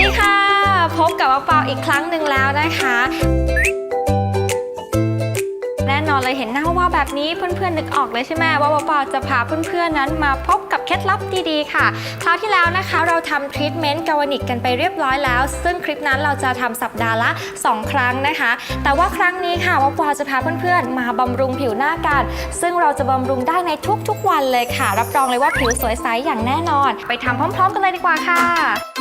ดีค่ะ พบกับว่าเปาอีกครั้งหนึ่งแล้วนะคะ แน่นอนเลยเห็นหน้าว่าแบบนี้เพื่อนๆนึกออกเลยใช่ไหมว่าว่าปาจะพาเพื่อนๆนั้นมาพบกับเคล็ดลับดีๆค่ะคราวที่แล้วนะคะเราทำทรีทเมนต์กาวนิกกันไปเรียบร้อยแล้ว ซึ่งคลิปนั้นเราจะทำสัปดาห์ละ 2 ครั้งนะคะ แต่ว่าครั้งนี้ค่ะว่าปาจะพาเพื่อนๆ มาบำรุงผิวหน้ากัน ซึ่งเราจะบำรุงได้ในทุกๆวันเลยค่ะ รับรองเลยว่าผิวสวยใสอย่างแน่นอน ไปทำพร้อม ๆ กันเลยดีกว่าค่ะ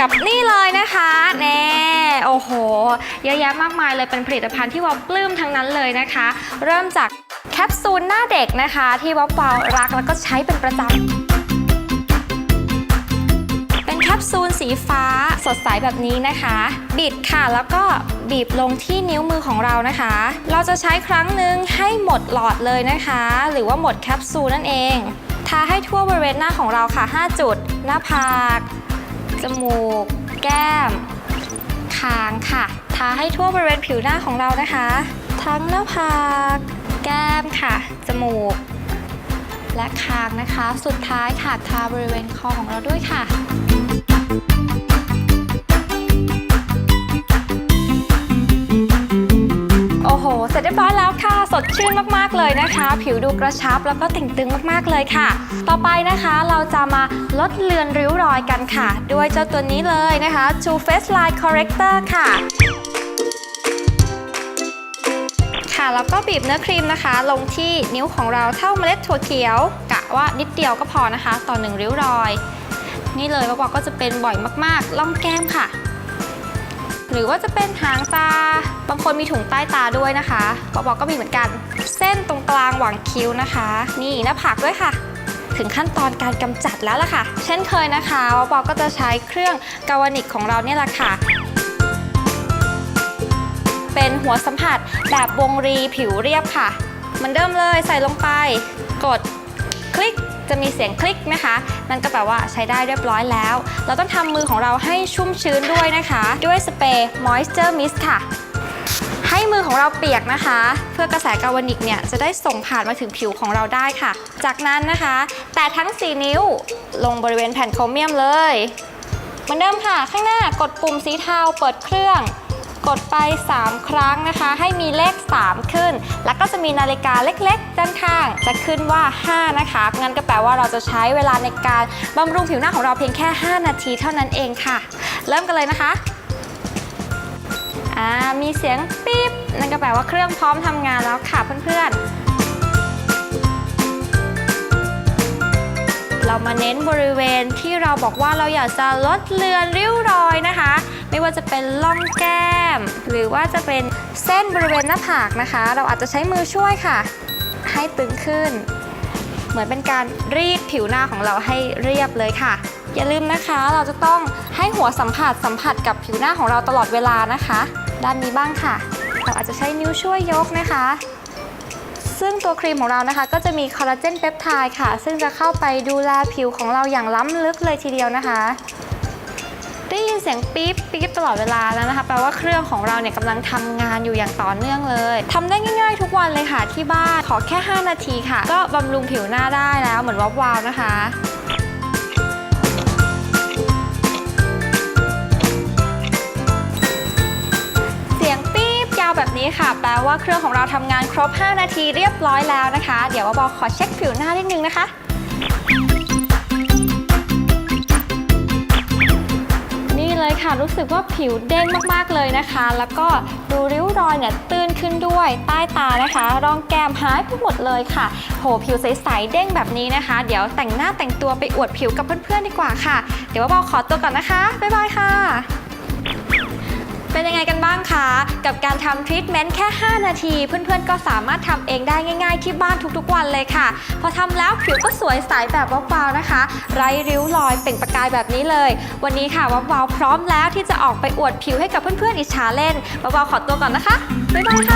กับนี่เลยนะคะแน่โอ้โห เยอะแยะมากมายเลยเป็นผลิตภัณฑ์ที่วอปปลื้มทั้งนั้นเลยนะคะ เริ่มจากแคปซูลหน้าเด็กนะคะ ที่วอปวารักแล้วก็ใช้เป็นประจำเป็นแคปซูลสีฟ้าสดใสแบบนี้นะคะ บิดค่ะแล้วก็บีบลงที่นิ้วมือของเรานะคะ เราจะใช้ครั้งหนึ่งให้หมดหลอดเลยนะคะ หรือว่าหมดแคปซูลนั่นเอง ทาให้ทั่วบริเวณหน้าของเราค่ะ 5 จุด หน้าผาก มูก แก้ม คางค่ะ ทาให้ทั่วบริเวณผิวหน้าของเรานะคะ ทั้งหน้าผาก แก้มค่ะ จมูก และคางนะคะ สุดท้ายค่ะ ทาบริเวณคอของเราด้วยค่ะ ห เสร็จเรียบร้อยแล้วค่ะ สดชื่นมากๆเลยนะคะ ผิวดูกระชับแล้วก็เต่งตึงมากๆเลยค่ะ ต่อไปนะคะเราจะมาลดเลือนริ้วรอยกันค่ะ ด้วยเจ้าตัวนี้เลยนะคะ Too Faced Line Corrector ค่ะค่ะแล้วก็บีบเนื้อครีมนะคะ ลงที่นิ้วของเราเท่าเมล็ดถั่วเขียว กะว่านิดเดียวก็พอนะคะ ต่อหนึ่งริ้วรอย นี่เลยบอกก็จะเป็นบ่อยมากๆล่องแก้มค่ะ หรือว่าจะเป็นหางตา บางคนมีถุงใต้ตาด้วยนะคะปอปอก็มีเหมือนกัน เส้นตรงกลางหว่างคิ้วนะคะ นี่หน้าผากด้วยค่ะถึงขั้นตอนการกำจัดแล้วล่ะค่ะ เช่นเคยนะคะปอปอก็จะใช้เครื่องกาวนิกของเราเนี่ยแหละค่ะ เป็นหัวสัมผัสแบบวงรีผิวเรียบค่ะเหมือนเดิมเลยใส่ลงไป กด คลิก จะมีเสียงคลิกนะคะ นั่นก็แปลว่าใช้ได้เรียบร้อยแล้ว เราต้องทำมือของเราให้ชุ่มชื้นด้วยนะคะ ด้วยสเปรย์ Moisture Mist ค่ะ ให้มือของเราเปียกนะคะ เพื่อกระแสกาวานิกเนี่ยจะได้ส่งผ่านมาถึงผิวของเราได้ค่ะ จากนั้นนะคะ แต่ทั้ง 4 นิ้วลงบริเวณแผ่นโครเมียมเลย เหมือนเดิมค่ะ ข้างหน้ากดปุ่มสีเทาเปิดเครื่อง กดไป 3 ครั้งนะคะ ให้มีเลข 3 ขึ้น แล้วก็จะมีนาฬิกาเล็กๆ ด้านข้าง จะขึ้นว่า 5 นะคะ งั้นก็แปลว่าเราจะใช้เวลาในการบำรุงผิวหน้าของเราเพียงแค่ 5 นาทีเท่านั้นเองค่ะ เริ่มกันเลยนะคะอ่ามีเสียงปี๊บ นั่นก็แปลว่าเครื่องพร้อมทำงานแล้วค่ะเพื่อนๆ มาเน้นบริเวณที่เราบอกว่าเราอยากจะลดเลือนริ้วรอยนะคะ ไม่ว่าจะเป็นล่องแก้ม หรือว่าจะเป็นเส้นบริเวณหน้าผากนะคะ เราอาจจะใช้มือช่วยค่ะ ให้ตึงขึ้น เหมือนเป็นการรีดผิวหน้าของเราให้เรียบเลยค่ะ อย่าลืมนะคะเราจะต้องให้หัวสัมผัสสัมผัสกับผิวหน้าของเราตลอดเวลานะคะ ด้านนี้บ้างค่ะ เราอาจจะใช้นิ้วช่วยยกนะคะ ซึ่งตัวครีมของเรานะคะ ก็จะมีคอลลาเจนเปปไทด์ค่ะ ซึ่งจะเข้าไปดูแลผิวของเราอย่างล้ำลึกเลยทีเดียวนะคะได้ยินเสียงปี๊บปี๊บตลอดเวลาแล้วนะคะแปลว่าเครื่องของเราเนี่ยกำลังทำงานอยู่อย่างต่อเนื่องเลยทำได้ง่ายๆ ทุกวันเลยค่ะที่บ้านขอแค่ 5 นาทีค่ะ ก็บำรุงผิวหน้าได้แล้วเหมือนวับวาวนะคะ นี้ค่ะ แปลว่าเครื่องของเราทำงานครบ 5 นาทีเรียบร้อยแล้วนะคะ เดี๋ยวว่าบอขอเช็คผิวหน้านิดนึงนะคะ นี่เลยค่ะรู้สึกว่าผิวเด้งมากๆเลยนะคะ แล้วก็ดูริ้วรอยเนี่ยตื้นขึ้นด้วยใต้ตานะคะร่องแก้มหายไปหมดเลยค่ะโหผิวใสๆเด้งแบบนี้นะคะ เดี๋ยวแต่งหน้าแต่งตัวไปอวดผิวกับเพื่อนๆดีกว่าค่ะ เดี๋ยวว่าบอขอตัวก่อนนะคะบ๊ายบายค่ะางคะ กับการทำทรีทเมนต์แค่ 5 นาที เพื่อนๆ ก็สามารถทำเองได้ง่ายๆ ที่บ้านทุกๆวันเลยค่ะ พอทำแล้วผิวก็สวยใสแบบว้าวๆนะคะ ไร้ริ้วรอยเปล่งประกายแบบนี้เลย วันนี้ค่ะว้าวๆพร้อมแล้วที่จะออกไปอวดผิวให้กับเพื่อนๆอิจฉาเล่นว้าวๆขอตัวก่อนนะคะบ๊ายบายค่ะ